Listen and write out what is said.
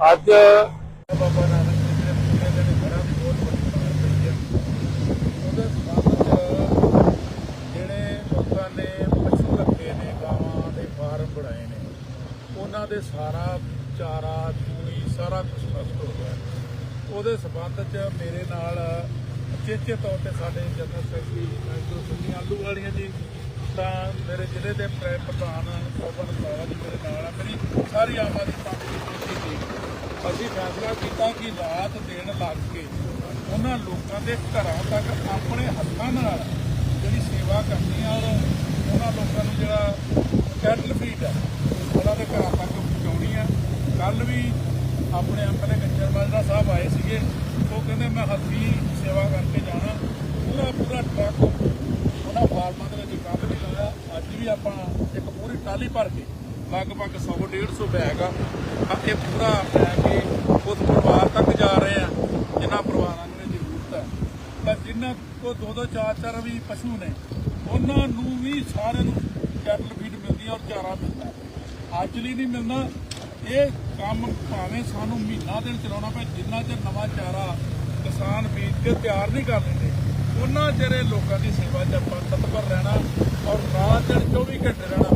ਅੱਜ ਬਾਬਾ ਨਾਨਕ ਜੀ ਦੇ ਪੂਰੇ ਦੇ ਘਰਾਂ ਬਹੁਤ ਵੱਡੀ ਮਾਰ ਹੈ ਉਹਦੇ ਸੰਬੰਧ ਚ ਜਿਹੜੇ ਲੋਕਾਂ ਨੇ ਪਸ਼ੂ ਰੱਖੇ ਨੇ ਗਾਵਾਂ ਦੇ ਫਾਰਮ ਬਣਾਏ ਨੇ ਉਹਨਾਂ ਦੇ ਸਾਰਾ ਚਾਰਾ ਚੂਣੀ ਸਾਰਾ ਕੁਝ ਨਸ਼ਟ ਹੋ ਗਿਆ ਉਹਦੇ ਸੰਬੰਧ ਚ ਮੇਰੇ ਨਾਲ ਚੇਚੇ ਤੌਰ ਤੇ ਸਾਡੇ ਜਨਰਲ ਸੈਕਟਰੀ ਡਾਕਟਰ ਸੁਨੀ ਆਲੂ ਵਾਲੀਆਂ ਜੀ, ਤਾਂ ਮੇਰੇ ਜ਼ਿਲ੍ਹੇ ਦੇ ਪ੍ਰਧਾਨ ਪਵਨ ਬਾਵਾ ਜੀ ਮੇਰੇ ਨਾਲ ਆ। ਮੇਰੀ ਸਾਰੀ ਆਮ ਅਸੀਂ ਫੈਸਲਾ ਕੀਤਾ ਕਿ ਰਾਤ ਦੇਣ ਲੱਗ ਕੇ ਉਹਨਾਂ ਲੋਕਾਂ ਦੇ ਘਰਾਂ ਤੱਕ ਆਪਣੇ ਹੱਥਾਂ ਨਾਲ ਜਿਹੜੀ ਸੇਵਾ ਕਰਨੀ ਆ, ਔਰ ਉਹਨਾਂ ਲੋਕਾਂ ਨੂੰ ਜਿਹੜਾ ਕੈਟਲ ਫੀਡ ਹੈ ਉਹਨਾਂ ਦੇ ਘਰਾਂ ਤੱਕ ਪਹੁੰਚਾਉਣੀ ਆ। ਕੱਲ ਵੀ ਆਪਣੇ ਐਮਐਲਏ ਗੱਜਰ ਮਾਜਰਾ ਸਾਹਿਬ ਆਏ ਸੀਗੇ। ਉਹ ਕਹਿੰਦੇ, ਮੈਂ ਹੱਥੀ ਸੇਵਾ ਕਰਕੇ ਜਾਣਾ। ਪੂਰਾ ਪੂਰਾ ਟਰੱਕ ਉਹਨਾਂ ਫਾਰਮਾਂ ਦੇ ਵਿੱਚ ਕੰਮ ਵੀ ਲਾਇਆ। ਅੱਜ ਵੀ ਆਪਾਂ ਇੱਕ ਪੂਰੀ ਟਾਲੀ ਭਰ ਕੇ ਲਗਭਗ 100 150 ਬੈਗ ਆ। ਆ ਇਹ ਪੂਰਾ ਲੈ ਕੇ ਉਸ ਪਰਿਵਾਰ ਤੱਕ ਜਾ ਰਹੇ ਆ। ਜਿਨ੍ਹਾਂ ਪਰਿਵਾਰਾਂ ਨੂੰ ਇਹ ਜ਼ਰੂਰਤ ਹੈ। ਤਾਂ ਜਿਨ੍ਹਾਂ ਕੋ ਦੋ ਦੋ, ਚਾਰ ਚਾਰ ਵੀ ਪਸ਼ੂ ਨੇ, ਉਹਨਾਂ ਨੂੰ ਵੀ ਸਾਰਿਆਂ ਨੂੰ ਕੈਟਲ ਫੀਡ ਮਿਲਦੀ ਹੈ ਔਰ ਚਾਰਾ ਮਿਲਦਾ ਅੱਜ ਲਈ ਨਹੀਂ ਮਿਲਣਾ। ਇਹ ਕੰਮ ਭਾਵੇਂ ਸਾਨੂੰ ਮਹੀਨਾ ਦਿਨ ਚਲਾਉਣਾ ਪਏ, ਜਿੰਨਾ ਚਿਰ ਨਵਾਂ ਚਾਰਾ ਕਿਸਾਨ ਬੀਜ ਕੇ ਤਿਆਰ ਨਹੀਂ ਕਰ ਲੈਂਦੇ, ਉਹਨਾਂ ਚਿਰ ਲੋਕਾਂ ਦੀ ਸੇਵਾ 'ਚ ਆਪਾਂ ਤਤਪਰ ਰਹਿਣਾ ਔਰ ਰਾਤ ਦਿਨ 24 ਘੰਟੇ ਰਹਿਣਾ।